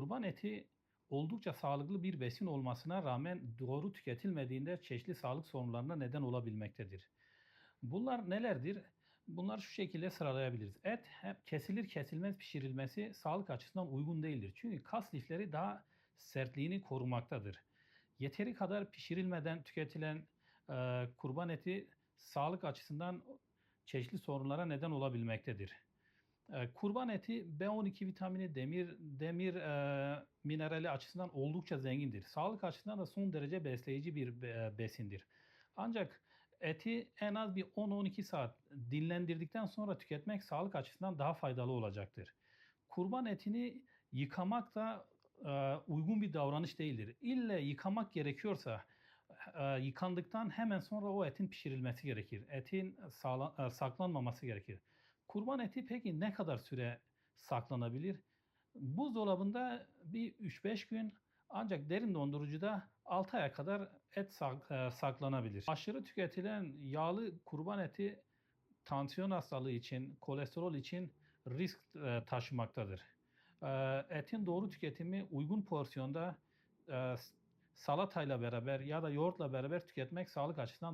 kurban eti oldukça sağlıklı bir besin olmasına rağmen doğru tüketilmediğinde çeşitli sağlık sorunlarına neden olabilmektedir. Bunlar nelerdir? Bunlar şu şekilde sıralayabiliriz. Et hep kesilir kesilmez pişirilmesi sağlık açısından uygun değildir. Çünkü kas lifleri daha sertliğini korumaktadır. Yeteri kadar pişirilmeden tüketilen e, kurban eti sağlık açısından çeşitli sorunlara neden olabilmektedir. E, kurban eti B12 vitamini, demir, demir e, minerali açısından oldukça zengindir. Sağlık açısından da son derece besleyici bir be- besindir. Ancak eti en az bir 10-12 saat dinlendirdikten sonra tüketmek sağlık açısından daha faydalı olacaktır. Kurban etini yıkamak da e, uygun bir davranış değildir. İlle yıkamak gerekiyorsa e, yıkandıktan hemen sonra o etin pişirilmesi gerekir. Etin sağla- e, saklanmaması gerekir. Kurban eti peki ne kadar süre saklanabilir? Buzdolabında bir 3-5 gün ancak derin dondurucuda 6 aya kadar et e, saklanabilir. Aşırı tüketilen yağlı kurban eti tansiyon hastalığı için, kolesterol için risk e, taşımaktadır. E, Etin doğru tüketimi uygun porsiyonda salatayla beraber ya da yoğurtla beraber tüketmek sağlık açısından